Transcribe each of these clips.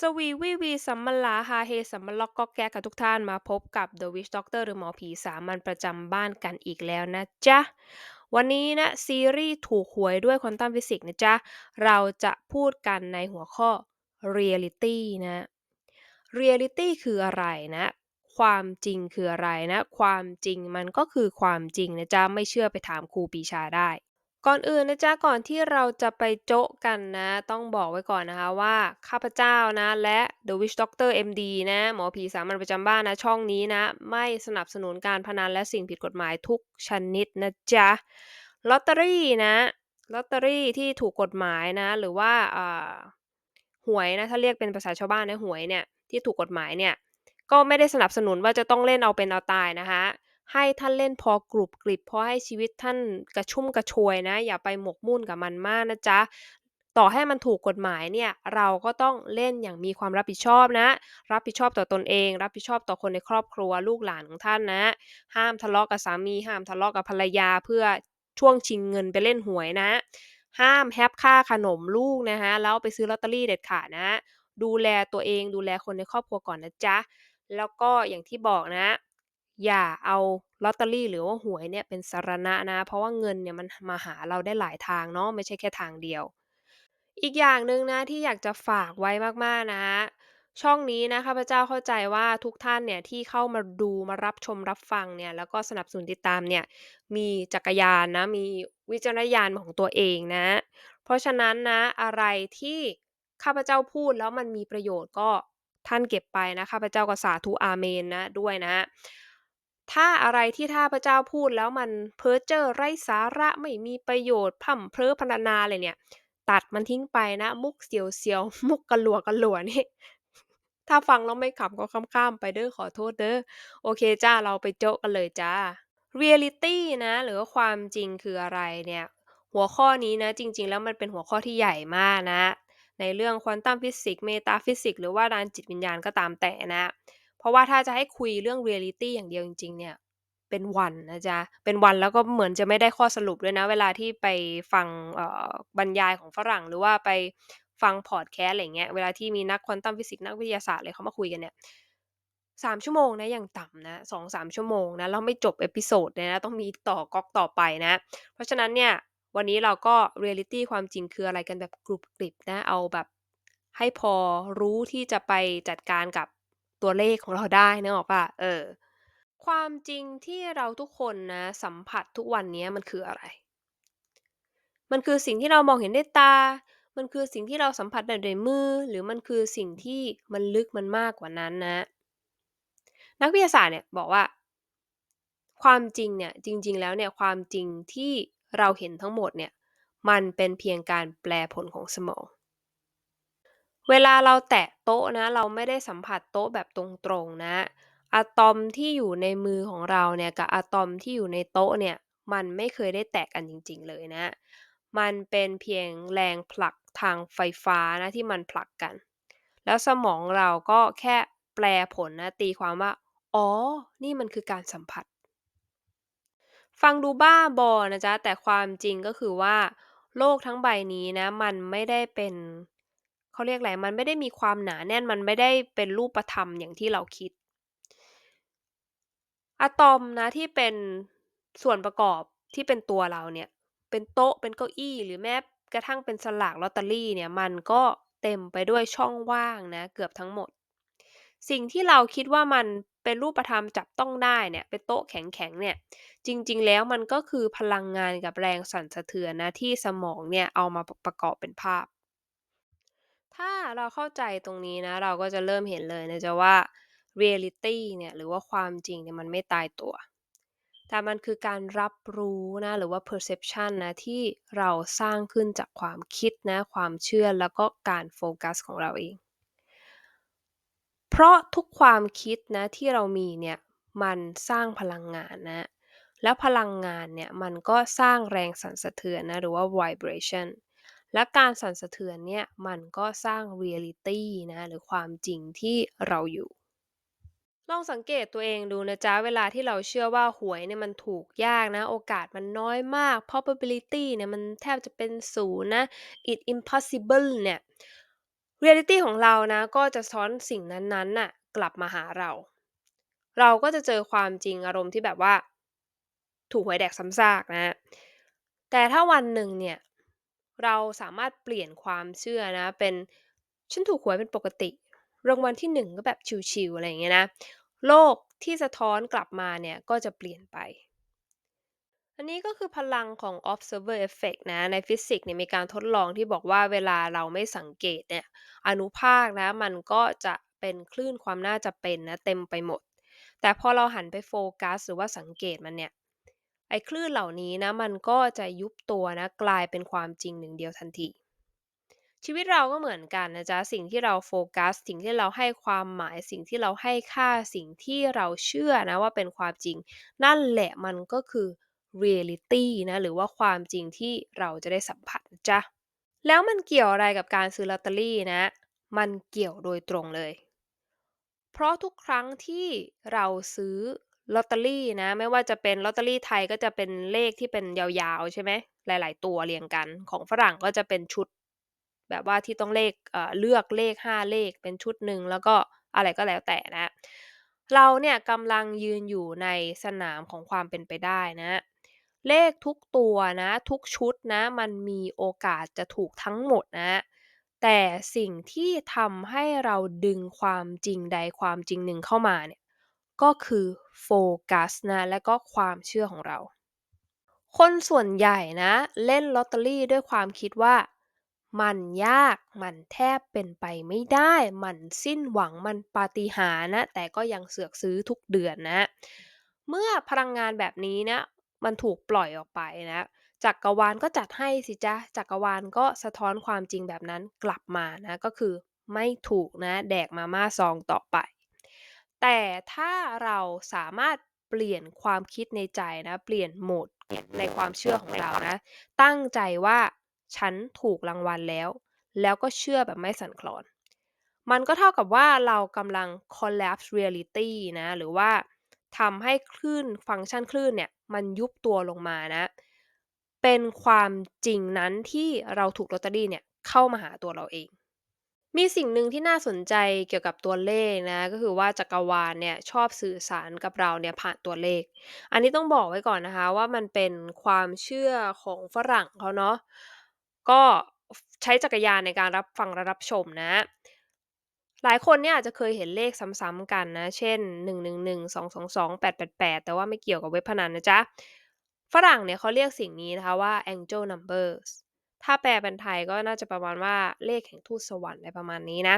สวีวีวีสัมมลาฮาเฮสัมมลอกก๊อกแก๊กกับทุกท่านมาพบกับ The Witch Doctor หรือหมอผีสามัญประจำบ้านกันอีกแล้วนะจ๊ะ วันนี้นะ ซีรีส์ถูกหวยด้วยควอนตัมฟิสิกส์นะจ๊ะ เราจะพูดกันในหัวข้อ Reality นะ Reality คืออะไรนะ ความจริงคืออะไรนะ ความจริงมันก็คือความจริงนะจ๊ะ ไม่เชื่อไปถามครูปีชาได้ ก่อนอื่นนะจ๊ะ ก่อนที่เราจะไปโจ๊ะกันนะ ต้องบอกไว้ก่อนนะคะว่า ข้าพเจ้านะ และ The Witch Doctor MD นะ หมอผีสามัญประจำบ้านนะ ช่องนี้นะ ไม่สนับสนุนการพนันและสิ่งผิดกฎหมายทุกชนิดนะจ๊ะ ลอตเตอรี่นะ ลอตเตอรี่ที่ถูกกฎหมายนะ หรือว่าอ่าหวยนะ ถ้าเรียกเป็นภาษาชาวบ้านนะ หวยเนี่ย ที่ถูกกฎหมายเนี่ย ก็ไม่ได้สนับสนุนว่าจะต้องเล่นเอาเป็นเอาตายนะคะ ให้ท่านเล่นพอกรุบกริบพอให้ชีวิตท่านกระชุ่มกระชวยนะ อย่าไปหมกมุ่นกับมันมากนะจ๊ะต่อให้มันถูกกฎหมายเนี่ยเราก็ต้องเล่นอย่างมีความรับผิดชอบนะ รับผิดชอบต่อตนเอง รับผิดชอบต่อคนในครอบครัวลูกหลานของท่านนะ ห้ามทะเลาะกับสามี ห้ามทะเลาะกับภรรยาเพื่อช่วงชิงเงินไปเล่นหวยนะ ห้ามแฮปค่าขนมลูกนะคะแล้วไปซื้อลอตเตอรี่เด็ดขาดนะ ดูแลตัวเองดูแลคนในครอบครัวก่อนนะจ๊ะแล้วก็อย่างที่บอกนะ อย่าเอาลอตเตอรี่หรือว่าหวยเนี่ยเป็นสรณะนะ เพราะว่าเงินเนี่ยมันมาหาเราได้หลายทางเนาะไม่ใช่แค่ทางเดียว อีกอย่างหนึ่งนะที่อยากจะฝากไว้มากๆนะ ช่องนี้นะข้าพเจ้าเข้าใจว่าทุกท่านเนี่ยที่เข้ามาดูมารับชมรับฟังเนี่ยแล้วก็สนับสนุนติดตามเนี่ยมีจักรยานนะมีวิจารณญาณของตัวเองนะ เพราะฉะนั้นนะอะไรที่ข้าพเจ้าพูดแล้วมันมีประโยชน์ก็ท่านเก็บไปนะข้าพเจ้าก็สาธุอาเมนนะด้วยนะ ถ้าอะไรที่ข้าพเจ้าพูดแล้วมันเพ้อเจ้อไร้สาระไม่มีประโยชน์พร่ำเพ้อพรรณนาอะไรเนี่ย ตัดมันทิ้งไปนะ มุกเสียวๆมุกกระหลัวนี่ถ้าฟังแล้วไม่ขำก็ข้ามๆไปเด้อขอโทษเด้อโอเคจ้ะเราไปโจ๊ะกันเลยจ้ะ Reality นะ หรือว่าความจริงคืออะไรเนี่ย หัวข้อนี้นะจริง ๆ แล้วมันเป็นหัวข้อที่ใหญ่มากนะ ในเรื่องควอนตัมฟิสิกส์เมตาฟิสิกส์หรือว่าด้านจิตวิญญาณก็ตามแต่นะ ราะว่าถ้าจะให้คุยเรื่อง Reality อย่างเดียวจริง ๆ เนี่ย เป็นวันนะจ๊ะ เป็นวันแล้วก็เหมือนจะไม่ได้ข้อสรุปด้วยนะ เวลาที่ไปฟังเอ่อบรรยายของฝรั่ง หรือว่าไปฟังพอดแคสต์อะไรเงี้ย เวลาที่มีนักควอนตัมฟิสิกส์นักวิทยาศาสตร์อะไรเขามาคุยกันเนี่ย3ชั่วโมงนะอย่างต่ำนะ2-3ชั่วโมงนะแล้วไม่จบ episode เลยนะต้องมีต่อก๊อกต่อไปนะ เพราะฉะนั้นเนี่ยวันนี้เราก็ Reality ความจริงคืออะไรกันแบบกรุบกริบนะเอาแบบให้พอรู้ที่จะไปจัดการกับ ตัวเลขของเราได้นึกออกเปล่า?เออ ความจริงที่เราทุกคนนะ สัมผัสทุกวันนี้มันคืออะไร?มันคือสิ่งที่เรามองเห็นด้วยตา มันคือสิ่งที่เราสัมผัสด้ด้วยมือ หรือมันคือสิ่งที่มันลึกมันมากกว่านั้นนะ นักวิทยาศาสตร์เนี่ยบอกว่า ความจริงเนี่ยจริง ๆ แล้วเนี่ยความจริงที่เราเห็นทั้งหมดเนี่ย มันเป็นเพียงการแปลผลของสมอง เวลาเราแตะโต๊ะนะ เราไม่ได้สัมผัสโต๊ะแบบตรงๆนะ อะตอมที่อยู่ในมือของเราเนี่ย กับอะตอมที่อยู่ในโต๊ะเนี่ย มันไม่เคยได้แตะกันจริง ๆ เลยนะ มันเป็นเพียงแรงผลักทางไฟฟ้านะที่มันผลักกัน แล้วสมองเราก็แค่แปลผลนะ ตีความว่า อ๋อ นี่มันคือการสัมผัส ฟังดูบ้าบอนะจ๊ะ แต่ความจริงก็คือว่า โลกทั้งใบนี้นะ มันไม่ได้เป็น เขาเรียกอะไรมันไม่ได้มีความหนาแน่นมันไม่ได้เป็นรูปธรรมอย่างที่เราคิด อะตอมนะที่เป็นส่วนประกอบที่เป็นตัวเราเนี่ย เป็นโต๊ะเป็นเก้าอี้หรือแม้กระทั่งเป็นสลากลอตเตอรี่เนี่ยมันก็เต็มไปด้วยช่องว่างนะเกือบทั้งหมด สิ่งที่เราคิดว่ามันเป็นรูปธรรมจับต้องได้เนี่ยเป็นโต๊ะแข็งๆเนี่ยจริงๆแล้วมันก็คือพลังงานกับแรงสั่นสะเทือนนะที่สมองเนี่ยเอามาปประกอบเป็นภาพ ถ้าเราเข้าใจตรงนี้นะ เราก็จะเริ่มเห็นเลยนะจ๊ะว่า Reality เนี่ย หรือว่าความจริงเนี่ยมันไม่ตายตัว แต่มันคือการรับรู้นะ หรือว่า Perception นะ ที่เราสร้างขึ้นจากความคิดนะ ความเชื่อแล้วก็การโฟกัสของเราเอง เพราะทุกความคิดนะ ที่เรามีเนี่ย มันสร้างพลังงานนะ แล้วพลังงานเนี่ย มันก็สร้างแรงสั่นสะเทือนนะ หรือว่า Vibration และการสั่นสะเทือนเนี่ยมันก็สร้าง Reality นะหรือความจริงที่เราอยู่ ลองสังเกตตัวเองดูนะจ๊ะ เวลาที่เราเชื่อว่าหวยเนี่ยมันถูกยากนะ โอกาสมันน้อยมาก Probability เนี่ยมันแทบจะเป็น0นย์นะ it impossible เนี่ยเรียลิตีของเรานะก็จะสะท้อนสิ่งนั้นๆน่ะกลับมาหาเรา เราก็จะเจอความจริงอารมณ์ที่แบบว่า ถูกหวยแดกซ้ำซากนะ แต่ถ้าวันหนึ่งเนี่ย เราสามารถเปลี่ยนความเชื่อนะ เป็นฉันถูกหวยเป็นปกติ รางวัลที่หนึ่งก็แบบชิลๆอะไรอย่างเงี้ยนะ โลกที่สะท้อนกลับมาเนี่ยก็จะเปลี่ยนไป อันนี้ก็คือพลังของ observer effect นะ ในฟิสิกส์เนี่ยมีการทดลองที่บอกว่าเวลาเราไม่สังเกตเนี่ยอนุภาคนะมันก็จะเป็นคลื่นความน่าจะเป็นนะเต็มไปหมด แต่พอเราหันไปโฟกัส หรือว่าสังเกตมันเนี่ย ไอ้คลื่นเหล่านี้นะมันก็จะยุบตัวนะกลายเป็นความจริงหนึ่งเดียวทันที ชีวิตเราก็เหมือนกันนะจ๊ะสิ่งที่เราโฟกัส สิ่งที่เราให้ความหมายสิ่งที่เราให้ค่าสิ่งที่เราเชื่อนะว่าเป็นความจริง นั่นแหละมันก็คือ reality นะหรือว่าความจริงที่เราจะได้สัมผัสนะจ๊ะแล้วมันเกี่ยวอะไรกับการซื้อลอตเตอรี่นะ มันเกี่ยวโดยตรงเลย เพราะทุกครั้งที่เราซื้อ ลอตเตอรี่นะ ไม่ว่าจะเป็นลอตเตอรี่ไทยก็จะเป็นเลขที่เป็นยาวๆ ใช่ไหมหลาย ๆ ตัวเรียงกัน ของฝรั่งก็จะเป็นชุด แบบว่าที่ต้องเลขเเลือกเลข 5 เลขเป็นชุดหนึ่งแล้วก็อะไรก็แล้วแต่นะ เราเนี่ยกำลังยืนอยู่ในสนามของความเป็นไปได้นะ เลขทุกตัวนะ ทุกชุดนะ มันมีโอกาสจะถูกทั้งหมดนะแต่สิ่งที่ทำให้เราดึงความจริงใดความจริงหนึ่งเข้ามาเนี่ย ก็คือโฟกัสนะและก็ความเชื่อของเรา คนส่วนใหญ่นะเล่นลอตเตอรี่ด้วยความคิดว่า มันยากมันแทบเป็นไปไม่ได้ มันสิ้นหวังมันปาฏิหาริย์นะ แต่ก็ยังเสือกซื้อทุกเดือนนะ เมื่อพลังงานแบบนี้นะ มันถูกปล่อยออกไปนะจักรวาลก็จัดให้สิจ๊ะจักรวาลก็สะท้อนความจริงแบบนั้นกลับมานะ ก็คือไม่ถูกนะ แดกมาม่าซองต่อไป แต่ถ้าเราสามารถเปลี่ยนความคิดในใจนะ เปลี่ยนโหมดในความเชื่อของเรานะ ตั้งใจว่าฉันถูกรางวัลแล้ว แล้วก็เชื่อแบบไม่สั่นคลอน มันก็เท่ากับว่าเรากำลัง collapse reality นะ หรือว่าทำให้คลื่นฟังก์ชันคลื่นเนี่ย มันยุบตัวลงมานะ เป็นความจริงนั้นที่เราถูกลอตเตอรี่เนี่ยเข้ามาหาตัวเราเอง มีสิ่งหนึ่งที่น่าสนใจเกี่ยวกับตัวเลขนะ ก็คือว่าจักรวาลเนี่ยชอบสื่อสารกับเราเนี่ยผ่านตัวเลข อันนี้ต้องบอกไว้ก่อนนะคะว่ามันเป็นความเชื่อของฝรั่งเขาเนาะ ก็ใช้จักรยานในการรับฟังและรับชมนะ หลายคนเนี่ยอาจจะเคยเห็นเลขซ้ำๆกันนะ เช่น 111 222 888 แต่ว่าไม่เกี่ยวกับเว็บพนันนะจ๊ะ ฝรั่งเนี่ยเขาเรียกสิ่งนี้นะคะว่า Angel Numbers ถ้าแปลเป็นไทยก็น่าจะประมาณว่าเลขแห่งทูตสวรรค์อะไรประมาณนี้นะ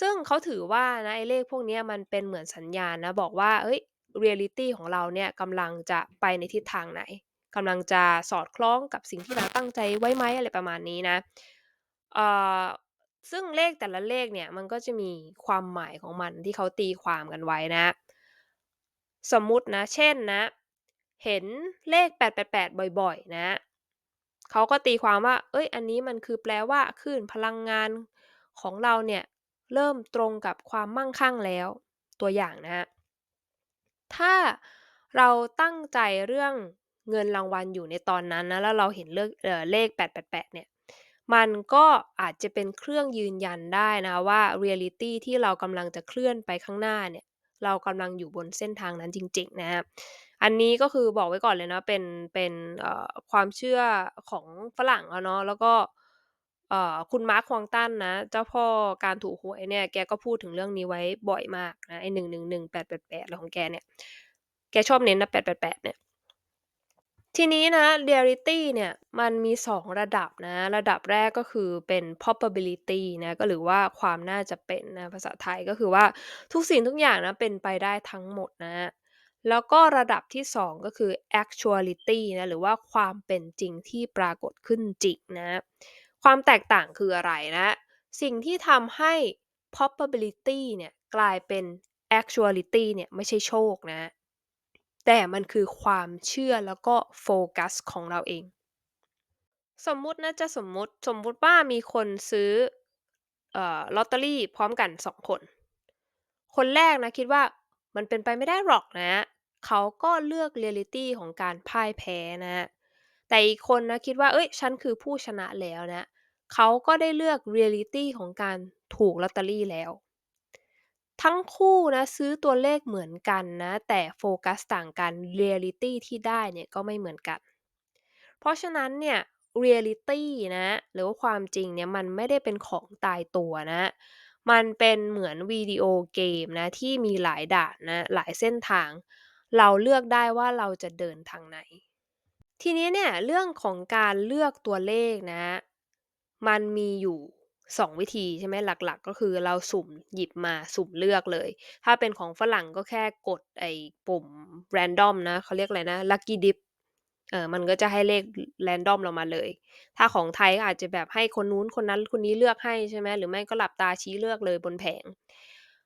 ซึ่งเขาถือว่านะไอ้เลขพวกนี้มันเป็นเหมือนสัญญาณนะ บอกว่าเฮ้ยเรียลิตี้ของเราเนี่ยกำลังจะไปในทิศทางไหนกำลังจะสอดคล้องกับสิ่งที่เราตั้งใจไว้ไหมอะไรประมาณนี้นะเอ่อซึ่งเลขแต่ละเลขเนี่ยมันก็จะมีความหมายของมันที่เขาตีความกันไว้นะ สมมุตินะ เช่นนะ เห็นเลข 888 บ่อย ๆ นะ เขาก็ตีความว่า เอ้ย อันนี้มันคือแปลว่าคลื่นพลังงานของเราเนี่ย เริ่มตรงกับความมั่งคั่งแล้ว ตัวอย่างนะถ้าเราตั้งใจเรื่องเงินรางวัลอยู่ในตอนนั้นนะ แล้วเราเห็นเลขเออเลข 888 เนี่ย มันก็อาจจะเป็นเครื่องยืนยันได้นะว่าเรียลิตี้ที่เรากำลังจะเคลื่อนไปข้างหน้าเนี่ย เรากำลังอยู่บนเส้นทางนั้นจริง ๆ นะครับ อันนี้ก็คือบอกไว้ก่อนเลยนะ เป็น เป็น เอ่อ ความเชื่อของฝรั่งอะเนาะ แล้วก็ เอ่อ คุณมาร์คควองตันนะ เจ้าพ่อการถูกหวยเนี่ย แกก็พูดถึงเรื่องนี้ไว้บ่อยมากนะ ไอ้ 111 888 อะไรของแกเนี่ย แกชอบเน้นนะ 888 เนี่ย ทีนี้นะ reality เนี่ยมันมี 2 ระดับนะ ระดับแรกก็คือเป็น probability นะ ก็หรือว่าความน่าจะเป็นนะ ภาษาไทย ก็คือว่าทุกสิ่งทุกอย่างนะ เป็นไปได้ทั้งหมดนะ แล้วก็ระดับที่ 2 ก็คือ actuality นะหรือว่าความเป็นจริงที่ปรากฏขึ้นจริงนะความแตกต่างคืออะไรนะสิ่งที่ทำให้ probability เนี่ยกลายเป็น actuality เนี่ยไม่ใช่โชคนะ แต่มันคือความเชื่อแล้วก็โฟกัสของเราเอง สมมุตินะจะสมมุติสมมุติว่ามีคนซื้อออลอตเตอรี่พร้อมกัน 2 คน คนแรกนะคิดว่า มันเป็นไปไม่ได้หรอกนะ เขาก็เลือกเรียลิตี้ของการพ่ายแพ้นะ แต่อีกคนนะคิดว่าเอ้ยฉันคือผู้ชนะแล้วนะ เขาก็ได้เลือกเรียลิตี้ของการถูกลอตเตอรี่แล้ว ทั้งคู่นะซื้อตัวเลขเหมือนกันนะ แต่โฟกัสต่างกันเรียลิตี้ที่ได้เนี่ยก็ไม่เหมือนกัน เพราะฉะนั้นเนี่ยเรียลิตี้นะ หรือว่าความจริงเนี่ยมันไม่ได้เป็นของตายตัวนะ มันเป็นเหมือนวิดีโอเกมนะ ที่มีหลายด่านนะ หลายเส้นทาง เราเลือกได้ว่าเราจะเดินทางไหน ทีนี้เนี่ย เรื่องของการเลือกตัวเลขนะ มันมีอยู่ 2 วิธีใช่ไหมหลักๆ ก็คือเราสุ่มหยิบมาสุ่มเลือกเลย ถ้าเป็นของฝรั่งก็แค่กดไอ้ปุ่ม random นะเขาเรียกอะไรนะ lucky dip เออ มันก็จะให้เลข random เรามาเลย ถ้าของไทยก็อาจจะแบบให้คนนู้นคนนั้นคนนี้เลือกให้ใช่ไหม หรือไม่ก็หลับตาชี้เลือกเลยบนแผง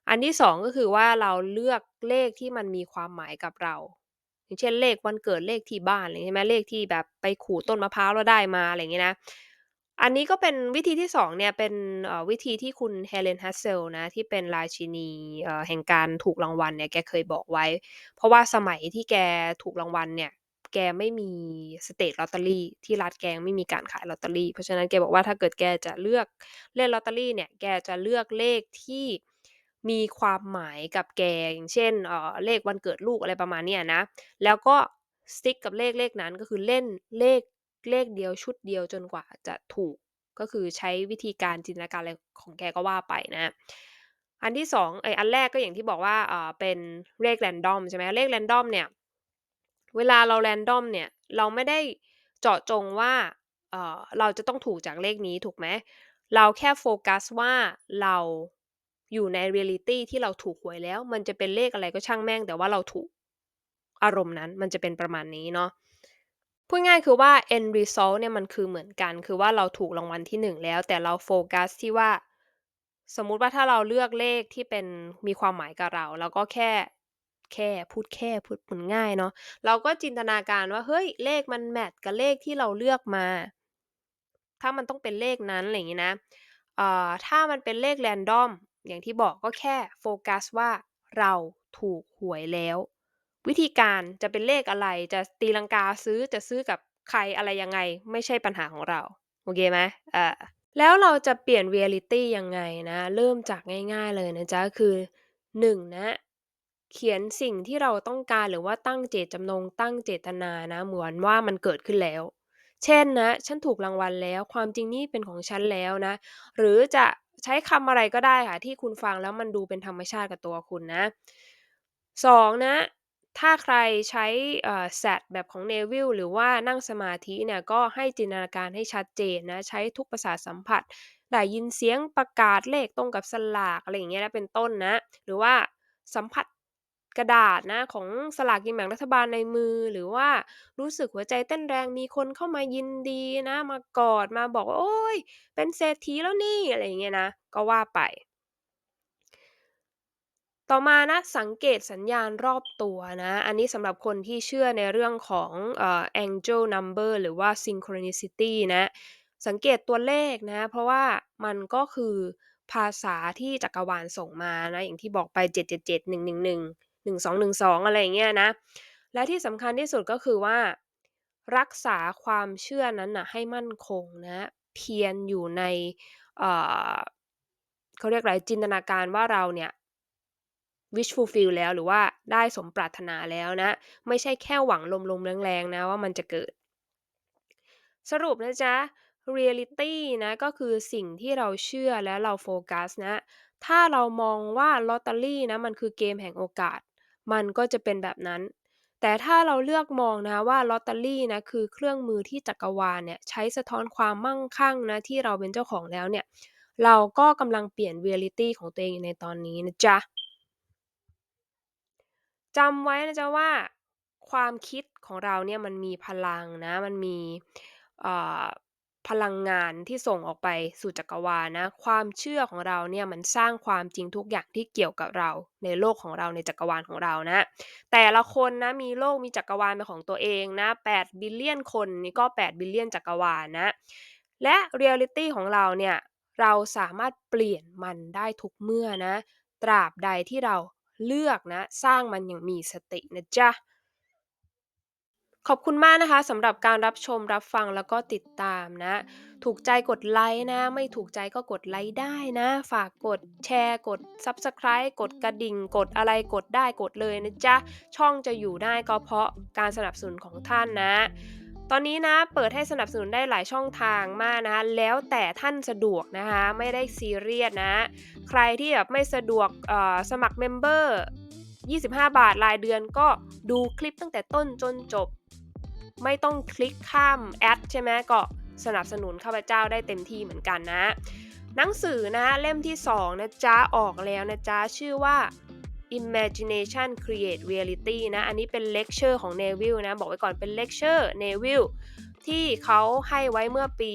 อันที่2ก็คือว่าเราเลือกเลขที่มันมีความหมายกับเรา อย่างเช่นเลขวันเกิดเลขที่บ้านอะไรใช่ไหมเลขที่แบบไปขูดต้นมะพร้าวแล้วได้มาอะไรอย่างงี้นะ อันนี้ก็เป็นวิธีที่2เนี่ยเป็นวิธีที่คุณ Helen Hassel นะที่เป็นราชินีแห่งการถูกรางวัลเนี่ยแกเคยบอกไว้ เพราะว่าสมัยที่แกถูกรางวัลเนี่ย แกไม่มี State Lottery ที่รัฐแกงไม่มีการขายลอตเตอรี่เพราะฉะนั้นแกบอกว่าถ้าเกิดแกจะเลือกเล่นลอตเตอรี่เนี่ยแกจะเลือกเลขที่มีความหมายกับแกอย่างเช่นเออเลขวันเกิดลูกอะไรประมาณเนี้ยนะ แล้วก็ stick กับเลขเลขนั้นก็คือเล่นเลขเลขเดียวชุดเดียวจนกว่าจะถูกก็คือใช้วิธีการจินตนาการอะไรของแกก็ว่าไปนะอันที่2ไออันแรกก็อย่างที่บอกว่าอ่าเป็นเลข random ใช่ไหมเลข random เนี่ย เวลาเรา random เนี่ย เราไม่ได้เจาะจงว่าเออเราจะต้องถูกจากเลขนี้ถูกไหม เราแค่โฟกัสว่าเราอยู่ในเรียลิตี้ที่เราถูกหวยแล้ว มันจะเป็นเลขอะไรก็ช่างแม่ง แต่ว่าเราถูกอารมณ์นั้นมันจะเป็นประมาณนี้เนาะพูดง่ายคือว่า end result เนี่ยมันคือเหมือนกัน คือว่าเราถูกรางวัลที่ 1 แล้ว แต่เราโฟกัสที่ว่า สมมุติว่าถ้าเราเลือกเลขที่เป็นมีความหมายกับเราเราก็แค่ แค่ พูดแค่พูดมันง่ายเนาะเราก็จินตนาการว่าเฮ้ยเลขมันแมตช์กับเลขที่เราเลือกมา ถ้ามันต้องเป็นเลขนั้นอะไรอย่างงี้นะเอ่อถ้ามันเป็นเลข random อย่างที่บอกก็แค่โฟกัสว่าเราถูกหวยแล้ว วิธีการจะเป็นเลขอะไรจะตีลังกาซื้อจะซื้อกับใครอะไรยังไง ไม่ใช่ปัญหาของเรา โอเคไหมเออแล้วเราจะเปลี่ยนเรียลลิตี้ยังไงนะ เริ่มจากง่ายๆเลยนะจ๊ะ คือ 1 นะ เขียนสิ่งที่เราต้องการ หรือว่าตั้งเจตจำนง ตั้งเจตนานะ เหมือนว่ามันเกิดขึ้นแล้ว เช่นนะ ฉันถูกรางวัลแล้ว ความจริงนี่เป็นของฉันแล้วนะ หรือจะใช้คำอะไรก็ได้ค่ะ ที่คุณฟังแล้วมันดูเป็นธรรมชาติกับตัวคุณนะ 2 นะ ถ้าใครใช้ เอ่อ SAT แบบของ Neville หรือว่านั่งสมาธิเนี่ย ก็ให้จินตนาการให้ชัดเจนนะ ใช้ทุกประสาทสัมผัส ได้ยินเสียงประกาศเลขตรงกับสลาก อะไรอย่างเงี้ยนะ เป็นต้นนะ หรือว่าสัมผัส กระดาษนะของสลากกินแบ่งรัฐบาลในมือ หรือว่ารู้สึกหัวใจเต้นแรงมีคนเข้ามายินดีนะ มากอดมาบอกว่าโอ๊ยเป็นเศรษฐีแล้วนี่อะไรอย่างเงี้ยนะ ก็ว่าไป ต่อมานะสังเกตสัญญาณรอบตัวนะ อันนี้สำหรับคนที่เชื่อในเรื่องของเอ่อ Angel Number หรือว่า Synchronicity นะ สังเกตตัวเลขนะ เพราะว่ามันก็คือภาษาที่จักรวาลส่งมานะ อย่างที่บอกไป 777 111 1212 อะไรอย่างเงี้ยนะ และที่สำคัญที่สุดก็คือว่า รักษาความเชื่อนั้นนะให้มั่นคงนะเพียรอยู่ในเเขาเรียกอะไรจินตนาการว่าเราเนี่ย wish fulfill แล้วหรือว่าได้สมปรารถนาแล้วนะ ไม่ใช่แค่หวังลมๆแรงๆนะว่ามันจะเกิด สรุปนะจ๊ะเรียลลิตีนะก็คือสิ่งที่เราเชื่อและเราโฟกัสนะ ถ้าเรามองว่าลอตเตอรี่นะมันคือเกมแห่งโอกาส มันก็จะเป็นแบบนั้น แต่ถ้าเราเลือกมองนะว่าลอตเตอรี่นะคือเครื่องมือที่จักรวาลเนี่ยใช้สะท้อนความมั่งคั่งนะที่เราเป็นเจ้าของแล้วเนี่ยเราก็กำลังเปลี่ยนเรียลิตี้ของตัวเองอยู่ในตอนนี้นะจ๊ะจำไว้นะจ๊ะว่าความคิดของเราเนี่ยมันมีพลังนะมันมี พลังงานที่ส่งออกไปสู่จักรวาลนะ ความเชื่อของเราเนี่ยมันสร้างความจริงทุกอย่างที่เกี่ยวกับเรา ในโลกของเราในจักรวาลของเรานะ แต่ละคนนะมีโลกมีจักรวาลเป็นของตัวเองนะ8บิลเลียนคนนี่ก็8บิลเลียนจักรวาลนะ และเรียลลิตี้ของเราเนี่ยเราสามารถเปลี่ยนมันได้ทุกเมื่อนะ ตราบใดที่เราเลือกนะ สร้างมันอย่างมีสตินะจ๊ะ ขอบคุณมากนะคะสำหรับการรับชมรับฟังแล้วก็ติดตามนะ ถูกใจกดไลค์นะ ไม่ถูกใจก็กดไลค์ได้นะ ฝากกดแชร์กด Subscribe กดกระดิ่ง กดอะไรกดได้กดเลยนะจ๊ะ ช่องจะอยู่ได้ก็เพราะการสนับสนุนของท่านนะ ตอนนี้นะเปิดให้สนับสนุนได้หลายช่องทางมากนะคะแล้วแต่ท่านสะดวกนะคะไม่ได้ซีเรียสนะ ใครที่แบบไม่สะดวกสมัครเมมเบอร์ 25 บาทรายเดือนก็ดูคลิปตั้งแต่ต้นจนจบ ไม่ต้องคลิกข้ามแอดใช่ไหมก็สนับสนุนข้าพเจ้าได้เต็มที่เหมือนกันนะ หนังสือนะเล่มที่ 2 นะจ๊ะ ออกแล้วนะจ๊ะ ชื่อว่า Imagination Create Reality นะ อันนี้เป็นเลคเชอร์ของ Neville นะ บอกไว้ก่อนเป็นเลคเชอร์ Neville ที่เขาให้ไว้เมื่อปี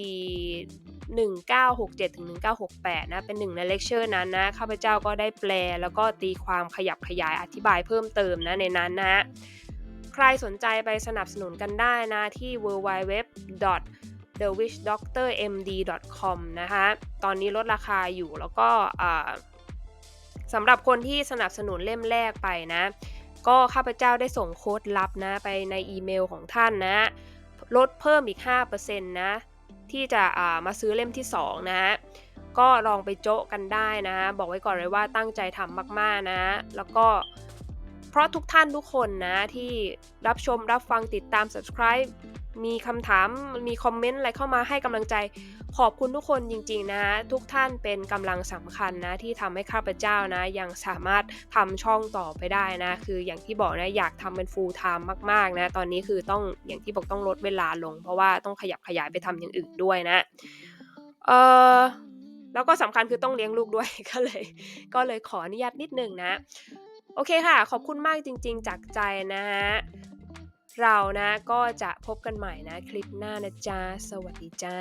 1967ถึง1968 นะ เป็นหนึ่งในเลคเชอร์นั้นนะ ข้าพเจ้าก็ได้แปล แล้วก็ตีความขยับขยายอธิบายเพิ่มเติมนะในนั้นนะใครสนใจไปสนับสนุนกันได้นะที่ www thewitchdoctormd.com นะคะ ตอนนี้ลดราคาอยู่แล้วก็สำหรับคนที่สนับสนุนเล่มแรกไปนะ ก็ข้าพเจ้าได้ส่งโค้ดลับนะไปในอีเมลของท่านนะ ลดเพิ่มอีก 5%นะ ที่จะมาซื้อเล่มที่ 2นะก็ลองไปโจ๊ะกันได้นะ บอกไว้ก่อนเลยว่าตั้งใจทำมากๆนะ แล้วก็เพราะทุกท่านทุกคนนะที่รับชมรับฟังติดตาม subscribe มีคำถามมีคอมเมนต์อะไรเข้ามาให้กำลังใจ ขอบคุณทุกคนจริงๆนะ ทุกท่านเป็นกำลังสำคัญนะ ที่ทำให้ข้าพเจ้านะ ยังสามารถทำช่องต่อไปได้นะ คืออย่างที่บอกนะอยากทำเป็น full time มากๆนะ ตอนนี้คือต้องอย่างที่บอกต้องลดเวลาลง เพราะว่าต้องขยับขยายไปทำอย่างอื่นด้วยนะ เออแล้วก็สำคัญคือต้องเลี้ยงลูกด้วยก็เลย ก็เลยขออนุญาตนิดนึงนะ โอเคค่ะ ขอบคุณมากจริง ๆ จากใจนะฮะ เรานะก็จะพบกันใหม่นะคลิปหน้านะจ๊ะ สวัสดีจ้า